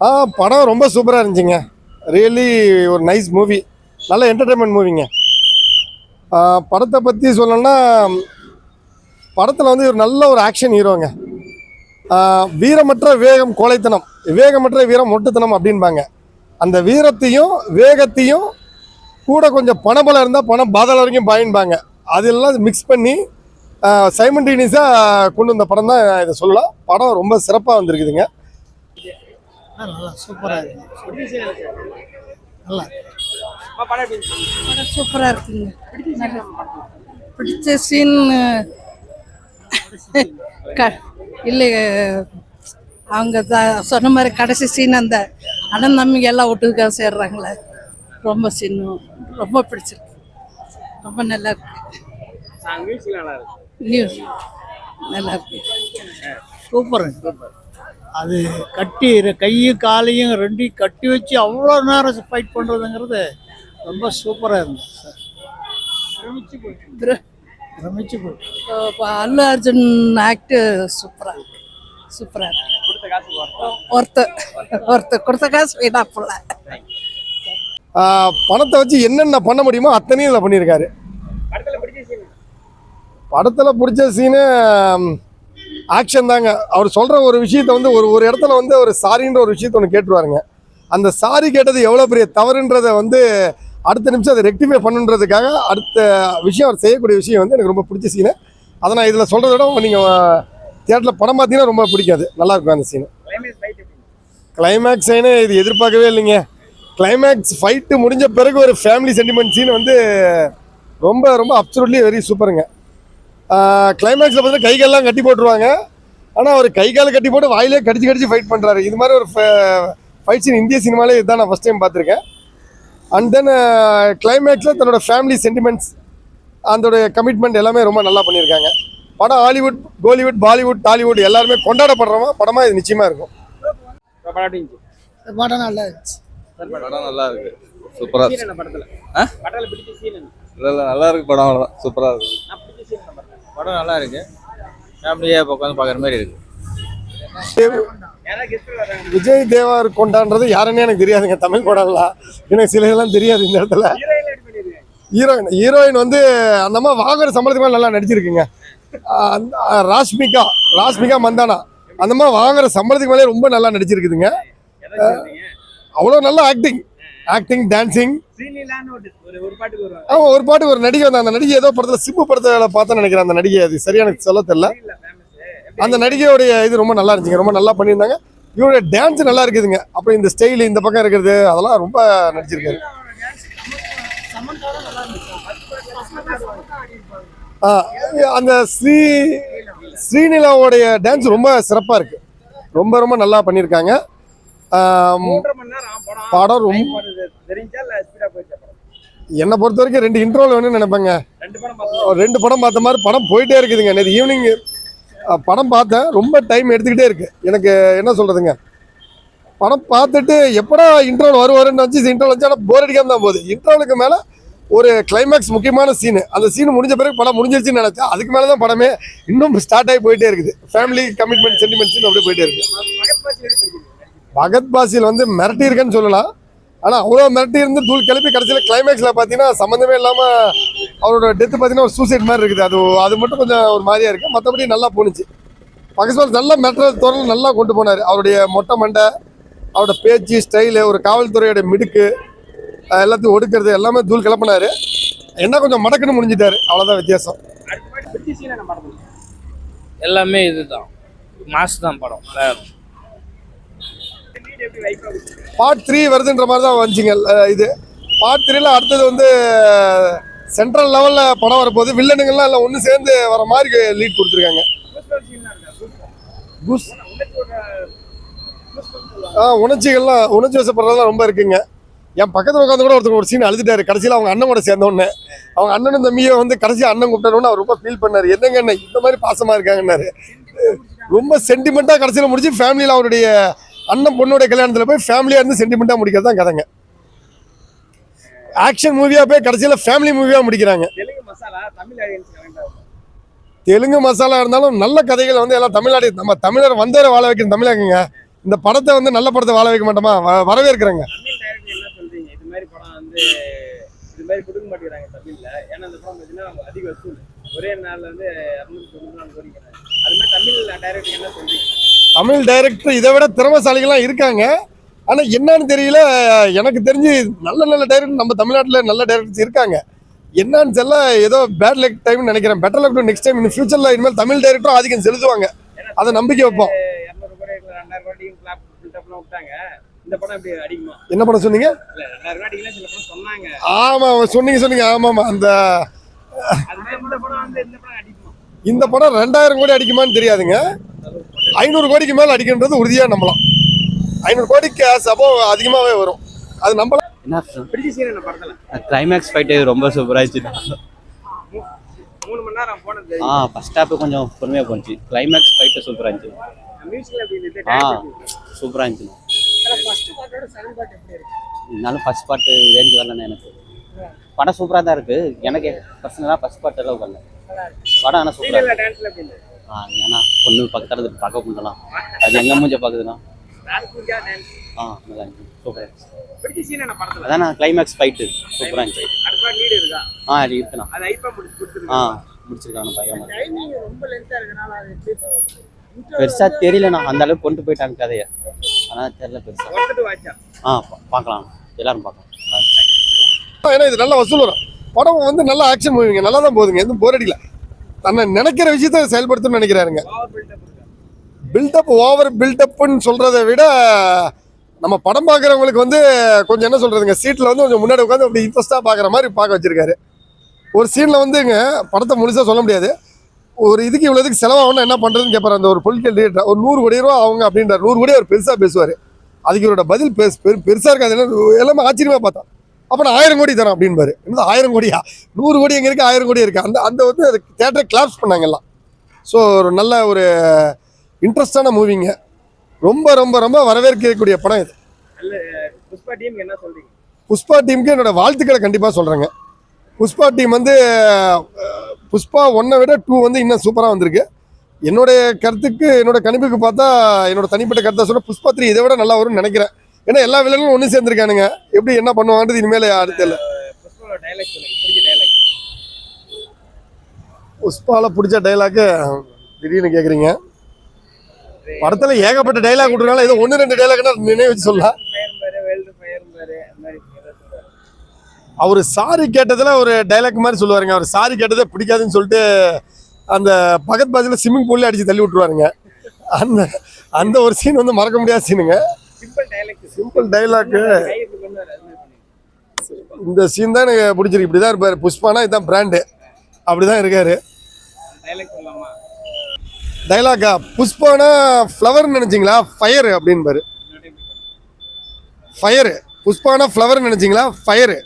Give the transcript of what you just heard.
ஆ படம் ரொம்ப சூப்பராக இருந்துச்சுங்க. ரியலி ஒரு நைஸ் மூவி நல்ல என்டர்டைன்மெண்ட் மூவிங்க படத்தை பற்றி சொல்லணும்னா படத்தில் வந்து ஒரு நல்ல ஒரு ஆக்ஷன் ஹீரோங்க வீரமற்ற வேகம் கோழைத்தனம். வேகமற்ற வீரம் மொட்டுத்தனம் அப்படின்பாங்க அந்த வீரத்தையும் வேகத்தையும் கூட கொஞ்சம் பணபலம் இருந்தால் பணம் பாதாள வரைக்கும் பாயின்பாங்க அதெல்லாம் மிக்ஸ் பண்ணி சைமண்டீனியஸாக கொண்டு வந்த படம் தான் இதை சொல்லலாம். படம் ரொம்ப சிறப்பாக வந்திருக்குதுங்க. நல்லா சூப்பராக இருக்கு. நல்லா படம் சூப்பராக இருக்குங்க. பிடிச்ச சீன் க இல்லை அவங்க சொன்ன மாதிரி கடைசி சீன் அந்த அண்ணன் தம்பிங்க எல்லாம் ஒட்டுக்கா சேர்றாங்களே. ரொம்ப சீன் ரொம்ப பிடிச்சிருக்கு. ரொம்ப நல்லா இருக்கு. நியூஸ் நல்லா இருக்கு. சூப்பருங்க அது கட்டி கையும் காலையும் ரெண்டையும் கட்டி வச்சு அவ்வளோ நேரம் ஃபைட் பண்ணுறதுங்கிறது ரொம்ப சூப்பராக இருந்துச்சு சார் பிர- பிரமிச்சு போய் இப்போ அல்லு அர்ஜுன் ஆக்ட் சூப்பராக இருக்கு. சூப்பராக இருக்கு. ஒருத்த ஒருத்த கொடுத்த காசு வீணா போல பணத்தை வச்சு என்னென்ன பண்ண முடியுமோ அத்தனையும் இதில் பண்ணியிருக்காரு. படத்தில் பிடிச்ச சீனு ஆக்ஷன் தாங்க. அவர் சொல்கிற ஒரு விஷயத்த வந்து ஒரு ஒரு இடத்துல வந்து ஒரு சாரின்ற ஒரு விஷயத்த ஒன்று கேட்டுருவாருங்க. அந்த சாரி கேட்டது எவ்வளோ பெரிய தவறுன்றதை வந்து அடுத்த நிமிஷம் அதை ரெக்டிஃபை பண்ணுன்றதுக்காக அடுத்த விஷயம் அவர் செய்யக்கூடிய விஷயம் வந்து எனக்கு ரொம்ப பிடிச்ச சீனு அதை நான் இதில் சொல்கிறத விட நீங்கள் தியேட்டரில் படம் பார்த்தீங்கன்னா ரொம்ப பிடிக்காது. நல்லா இருக்கும் அந்த சீனு கிளைமேக்ஸ் சீனு இது எதிர்பார்க்கவே இல்லைங்க. கிளைமேக்ஸ் ஃபைட்டு முடிஞ்ச பிறகு ஒரு ஃபேமிலி சென்டிமெண்ட் சீன் வந்து ரொம்ப ரொம்ப அப்சல்யூட்லி வெரி சூப்பருங்க கிளைமேக்ஸில் பார்த்தீங்கன்னா கை கால்லாம் கட்டி போட்டுருவாங்க. ஆனால் அவர் கை கால் கட்டி போட்டு வாயிலே கடிச்சு கடிச்சு ஃபைட் பண்ணுறாரு இது மாதிரி ஒரு ஃபைட் சீன் இந்திய சினிமாலே இதுதான் நான் ஃபஸ்ட் டைம் பார்த்துருக்கேன். அண்ட் தென் கிளைமேக்ஸில் தன்னோட ஃபேமிலி சென்டிமெண்ட்ஸ் அதோடைய கமிட்மெண்ட் எல்லாமே ரொம்ப நல்லா பண்ணியிருக்காங்க. படம் ஹாலிவுட் கோலிவுட் பாலிவுட் டாலிவுட் எல்லாருமே கொண்டாடப்படுறவங்க படமாக இது நிச்சயமாக இருக்கும். படம் நல்லா இருந்துச்சு. படம் நல்லா இருக்கு. சூப்பரா இருக்கு. ஆ? இல்ல இல்ல நல்லா இருக்கு படம் அவ்வளவுதான். சூப்பரா இருக்கு. படம் நல்லா இருக்கு. ஃபேமிலியாக உட்காந்து பார்க்குற மாதிரி இருக்கு. விஜய் தேவர் கொண்டான்றது யாருன்னே எனக்கு தெரியாதுங்க. தமிழ் படம்லாம் எனக்கு சில இதெல்லாம் தெரியாது இந்த இடத்துல. ஹீரோயின் ஹீரோயின் வந்து அந்த அம்மா வாங்குற சம்பளத்துக்கு மேலே நல்லா நடிச்சிருக்குங்க. ராஷ்மிகா ராஷ்மிகா மந்தானா. அந்த அம்மா வாங்குற சம்பளத்துக்கு மேலே ரொம்ப நல்லா நடிச்சிருக்குதுங்க. அவ்வளோ நல்ல ஆக்டிங் ஆக்டிங் டான்சிங் ஆமாம் ஒரு பாட்டு ஒரு நடிகை வந்து அந்த நடிகை ஏதோ படத்தில் சிம்பு படத்தில் பார்த்தேன்னு நினைக்கிறேன் அந்த நடிகை. அது சரியா எனக்கு சொல்ல தெரியல. அந்த நடிகையோடைய இது ரொம்ப நல்லா இருந்துச்சுங்க ரொம்ப நல்லா பண்ணியிருந்தாங்க. இவருடைய டான்ஸ் நல்லா இருக்குதுங்க. அப்புறம் இந்த ஸ்டைல் இந்த பக்கம் இருக்கிறது அதெல்லாம் ரொம்ப நடிச்சிருக்காரு. அந்த ஸ்ரீ ஸ்ரீநிலாவோடைய டான்ஸ் ரொம்ப சிறப்பாக இருக்கு. ரொம்ப ரொம்ப நல்லா பண்ணியிருக்காங்க. படம் ரொம்ப என்னை பொறுத்த வரைக்கும் ரெண்டு இன்ட்ரோல் வேணும்னு நினைப்பேங்க. ரெண்டு படம் பார்த்த மாதிரி படம் போயிட்டே இருக்குதுங்க. நேற்று ஈவினிங் படம் பார்த்தேன். ரொம்ப டைம் எடுத்துக்கிட்டே இருக்கு. எனக்கு என்ன சொல்றதுங்க? படம் பார்த்துட்டு எப்படா இன்ட்ரோல் வருவாருன்னு வச்சு இன்ட்ரோல் வச்சு ஆனால் போர் அடிக்காம தான் போகுது. இன்ட்ரோலுக்கு மேலே ஒரு கிளைமேக்ஸ் முக்கியமான சீனு அந்த சீன் முடிஞ்ச பிறகு படம் முடிஞ்சிருச்சுன்னு நினச்சா அதுக்கு மேலே தான் படமே இன்னும் ஸ்டார்ட் ஆகி போயிட்டே இருக்குது. ஃபேமிலி கமிட்மெண்ட் சென்டிமெண்ட் சீன் அப்படியே போயிட்டே இருக்கு. பகத் பாசில் வந்து மிரட்டியிருக்கேன்னு சொல்லலாம். ஆனால் அவ்வளோ மிரட்டி இருந்து தூள் கிளப்பி கடைசியில் கிளைமேக்ஸில் பார்த்தீங்கன்னா சம்மந்தமே இல்லாமல் அவரோட டெத்து பார்த்தீங்கன்னா ஒரு சூசைட் மாதிரி இருக்குது. அது அது மட்டும் கொஞ்சம் ஒரு மாதிரியாக இருக்குது மற்றபடி நல்லா போணுச்சு. பகஸ்வால் நல்லா மெட்ரல் தோறல் நல்லா கொண்டு போனார். அவருடைய மொட்டை மண்டை அவரோட பேச்சு ஸ்டைலு ஒரு காவல்துறையோட மிடுக்கு எல்லாத்தையும் ஒடுக்கிறது எல்லாமே தூள் கிளப்பினார். என்ன கொஞ்சம் மடக்குன்னு முடிஞ்சிட்டாரு. அவ்வளோதான் வித்தியாசம். எல்லாமே இதுதான். மாசு தான் படம். பார்ட் த்ரீ வருதுன்ற மாதிரி தான் வந்துச்சுங்க இது. பார்ட் த்ரீல அடுத்தது வந்து சென்ட்ரல் லெவலில் படம் வரப்போகுது. வில்லனுங்கள்லாம் எல்லாம் ஒன்று சேர்ந்து வர மாதிரி லீட் கொடுத்துருக்காங்க. குஸ் ஆ உணர்ச்சிகள்லாம் உணர்ச்சி வசப்படுறதெல்லாம் ரொம்ப இருக்குங்க. என் பக்கத்தில் உட்காந்து கூட ஒருத்தர் ஒரு சீன் அழுதுட்டாரு. கடைசியில் அவங்க அண்ணன் கூட சேர்ந்த உடனே. அவங்க அண்ணனும் தம்பியை வந்து கடைசி அண்ணன் கூப்பிட்டோன்னு அவர் ரொம்ப ஃபீல் பண்ணார். என்னங்க அண்ணன் இந்த மாதிரி பாசமாக இருக்காங்கன்னாரு. ரொம்ப சென்டிமெண்ட்டாக கடைசியில் முடிச்சு ஃபேமிலியில் அவருடைய அண்ணன் பொண்ணுடைய கல்யாணத்தில் போய் ஃபேமிலியாக இருந்து சென்டிமெண்ட்டாக முடிக்கிறது தான் கதைங்க. ஆக்ஷன் மூவியாக போய் கடைசியில் ஃபேமிலி மூவியாக முடிக்கிறாங்க. தெலுங்கு மசாலா இருந்தாலும் நல்ல கதைகள் வந்து எல்லாம் தமிழ்நாடு நம்ம தமிழர் வந்தேற வாழ வைக்கிற தமிழகங்க. இந்த படத்தை வந்து நல்ல படத்தை வாழ வைக்க மாட்டோமா? வரவேற்கிறேங்க. ஒரே நாள்ல வந்து தமிழ் டைரக்டர் இதை விட திறமைசாலிகள்லாம் இருக்காங்க. ஆனா என்னன்னு தெரியல. எனக்கு தெரிஞ்சு நல்ல நல்ல டைரக்டர் நம்ம தமிழ்நாட்டில் நல்ல டைரக்டர்ஸ் இருக்காங்க. என்னன்னு தெரியல. ஏதோ பேட் லக் டைம் நினைக்கிறேன். Better luck next time in ஃபியூச்சர்ல இனிமேல் தமிழ் டைரக்டரும் ஆதிக்கம் செலுத்துவாங்க. அதை நம்பிக்கை வைப்போம். என்ன படம் சொன்னீங்க? ஆமா சொன்னீங்க சொன்னீங்க. ஆமாமா அந்த இந்த படம் ரெண்டாயிரம் கோடி அடிக்குமான்னு தெரியாதுங்க. ஐநூறு கோடிக்கு மேல அடிக்கின்றது உறுதியா நம்பலாம். ஐநூறு கோடிக்கு சபோ அதிகமாவே வரும். அது நம்பலாம். என்ன கிளைமேக்ஸ் ஃபைட்டு ரொம்ப சூப்பராக இருந்துச்சு மூணு மணி நேரம் போனது. ஆ ஃபர்ஸ்ட் ஹாப்பு கொஞ்சம் பொறுமையாக போணுச்சு கிளைமேக்ஸ் ஃபைட்டு சூப்பராக இருந்துச்சு. ஆ? சூப்பராக இருந்துச்சு. இருந்தாலும் ஃபர்ஸ்ட் பாட்டு ரேஞ்ச் வரலன்னு எனக்கு. படம் சூப்பராக தான் இருக்குது எனக்கு பர்சனலாக ஃபர்ஸ்ட் பாட்டு எல்லாம் வரல படம் ஆனால் சூப்பராக ஏன்னா பொண்ணு பக்கத்தில் இருந்து பார்க்க முடியலாம் அது எங்கே மூஞ்ச டான்ஸ் ஆ நல்லா படத்துல? அதான் கிளைமேக்ஸ் ஃபைட்டு சூப்பராக இருந்துச்சு. அடுத்த நீடு இருக்கா? ஆ அது இருக்குண்ணா. ஆ முடிச்சிருக்காங்க பயமா டைமிங் ரொம்ப லென்த்தா இருக்கனால அது எப்படி பெருசாக தெரியலண்ணா அந்த அளவுக்கு கொண்டு போயிட்டாங்க கதையை. ஆனால் தெரியல பெருசாக ஆ பா- பார்க்கலாம். எல்லாரும் பார்க்கலாம். ஏன்னா இது நல்ல வசூல் வரும். படம் வந்து நல்ல ஆக்ஷன் மூவிங்க நல்லா தான் போகுதுங்க. எதுவும் போர் அடிக்கல. தன்னை நினைக்கிற விஷயத்த செயல்படுத்தணும்னு நினைக்கிறாருங்க. பில்டப் ஓவர் பில்டப்னு சொல்றதை விட நம்ம படம் பார்க்குறவங்களுக்கு வந்து கொஞ்சம் என்ன சொல்கிறதுங்க சீட்டில் வந்து கொஞ்சம் முன்னாடி உட்காந்து அப்படி இன்ட்ரெஸ்ட்டாக பார்க்குற மாதிரி பார்க்க வச்சிருக்காரு. ஒரு சீனில் வந்துங்க படத்தை முழுசாக சொல்ல முடியாது. ஒரு இதுக்கு இவ்வளோதுக்கு செலவாகணும் என்ன பண்ணுறதுன்னு கேட்பார் அந்த ஒரு பொலிட்டிக்கல் லீடர் ஒரு நூறு கோடி ரூபா அவங்க அப்படின்றார். நூறு கோடி அவர் பெருசாக பேசுவார். அதுக்கு இவரோட பதில் பெருசு பெரு பெருசாக இருக்காது. எல்லாமே ஆச்சரியமாக பார்த்தோம் அப்போ நான் ஆயிரம் கோடி தரேன் அப்படின்பாரு. என்னது ஆயிரம் கோடியா? நூறு கோடி எங்கே இருக்குது ஆயிரம் கோடி இருக்குது அந்த அந்த வந்து அது தேட்டரை கிளாப்ஸ் பண்ணாங்க எல்லாம். ஸோ ஒரு நல்ல ஒரு இன்ட்ரெஸ்டான மூவிங்க ரொம்ப ரொம்ப ரொம்ப வரவேற்கக்கூடிய படம் இது. புஷ்பா டீம் என்ன சொல்றீங்க? புஷ்பா டீமுக்கு என்னோட வாழ்த்துக்களை கண்டிப்பாக சொல்கிறேங்க புஷ்பா டீம் வந்து புஷ்பா ஒன்றை விட டூ வந்து இன்னும் சூப்பராக வந்திருக்கு. என்னுடைய கருத்துக்கு என்னோட கணிப்புக்கு பார்த்தா என்னோட தனிப்பட்ட கருத்தை சொல்ல புஷ்பா த்ரீ இதை விட நல்லா வரும்னு நினைக்கிறேன். ஏன்னா எல்லா வில்லங்களும் ஒன்று சேர்ந்துருக்கானுங்க. எப்படி என்ன பண்ணுவாங்கன்றது இனிமேல் அடுத்த இல்லை புஷ்பாவோட டைலாக் சொல்லுங்க. பிடிச்ச டைலாக்கு திடீர்னு கேட்குறீங்க படத்தில் ஏகப்பட்ட டைலாக் விட்றனால ஏதோ ஒன்று ரெண்டு டைலாக்னா நினைவு வச்சு சொல்லலாம். அவர் சாரி கேட்டதில் ஒரு டைலாக் மாதிரி சொல்லுவாருங்க. அவர் சாரி கேட்டதே பிடிக்காதுன்னு சொல்லிட்டு அந்த பக்கத்து பாதியில் ஸ்விம்மிங் பூல்ல அடிச்சு தள்ளி விட்டுருவாருங்க. அந்த அந்த ஒரு சீன் வந்து மறக்க முடியாத சீனுங்க சிம்பிள் டைலாக் சிம்பிள் டைலாக்கு இந்த சீன் தான் எனக்கு பிடிச்சிருக்கு. இப்படி தான் இருப்பார். புஷ்பானா இதுதான் பிராண்டு அப்படி தான் இருக்காரு டைலாக்கா புஷ்பானா ஃப்ளவர்னு நினச்சிங்களா? ஃபயர் அப்படின்பாரு. ஃபயரு புஷ்பானா ஃப்ளவர் நினச்சிங்களா? ஃபயரு